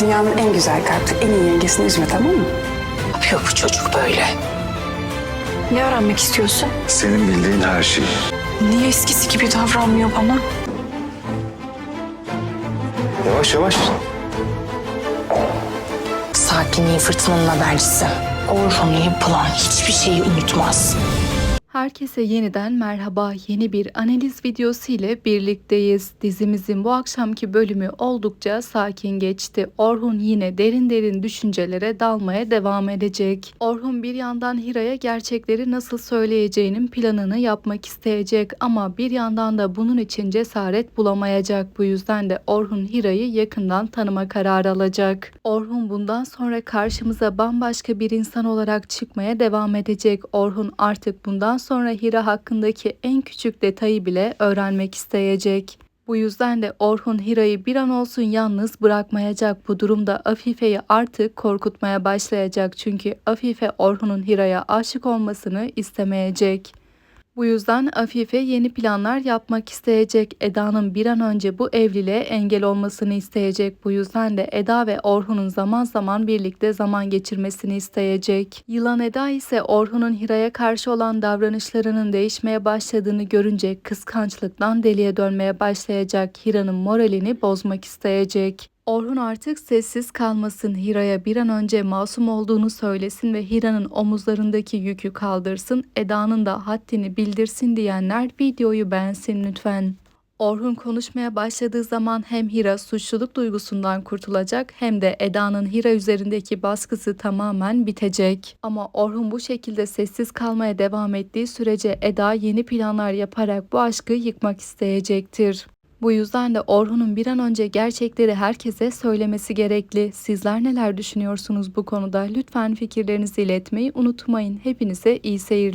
Dünyanın en güzel kalpli, en iyi yengesini üzme tamam mı? Ne yapıyor bu çocuk böyle? Ne öğrenmek istiyorsun? Senin bildiğin her şey. Niye eskisi gibi davranmıyor bana? Yavaş yavaş. Sakinliği fırtınanın habercisi. Orhun'u yapılan hiçbir şeyi unutmaz. Herkese yeniden merhaba. Yeni bir analiz videosu ile birlikteyiz. Dizimizin bu akşamki bölümü oldukça sakin geçti. Orhun yine derin derin düşüncelere dalmaya devam edecek. Orhun bir yandan Hira'ya gerçekleri nasıl söyleyeceğinin planını yapmak isteyecek ama bir yandan da bunun için cesaret bulamayacak. Bu yüzden de Orhun Hira'yı yakından tanıma kararı alacak. Orhun bundan sonra karşımıza bambaşka bir insan olarak çıkmaya devam edecek. Orhun artık bundan sonra Hira hakkındaki en küçük detayı bile öğrenmek isteyecek. Bu yüzden de Orhun Hira'yı bir an olsun yalnız bırakmayacak. Bu durumda Afife'yi artık korkutmaya başlayacak. Çünkü Afife Orhun'un Hira'ya aşık olmasını istemeyecek. Bu yüzden Afife yeni planlar yapmak isteyecek. Eda'nın bir an önce bu evliliğe engel olmasını isteyecek. Bu yüzden de Eda ve Orhun'un zaman zaman birlikte zaman geçirmesini isteyecek. Yılan Eda ise Orhun'un Hira'ya karşı olan davranışlarının değişmeye başladığını görünce kıskançlıktan deliye dönmeye başlayacak. Hira'nın moralini bozmak isteyecek. Orhun artık sessiz kalmasın, Hira'ya bir an önce masum olduğunu söylesin ve Hira'nın omuzlarındaki yükü kaldırsın, Eda'nın da haddini bildirsin diyenler videoyu beğensin lütfen. Orhun konuşmaya başladığı zaman hem Hira suçluluk duygusundan kurtulacak hem de Eda'nın Hira üzerindeki baskısı tamamen bitecek. Ama Orhun bu şekilde sessiz kalmaya devam ettiği sürece Eda yeni planlar yaparak bu aşkı yıkmak isteyecektir. Bu yüzden de Orhun'un bir an önce gerçekleri herkese söylemesi gerekli. Sizler neler düşünüyorsunuz bu konuda? Lütfen fikirlerinizi iletmeyi unutmayın. Hepinize iyi seyirler.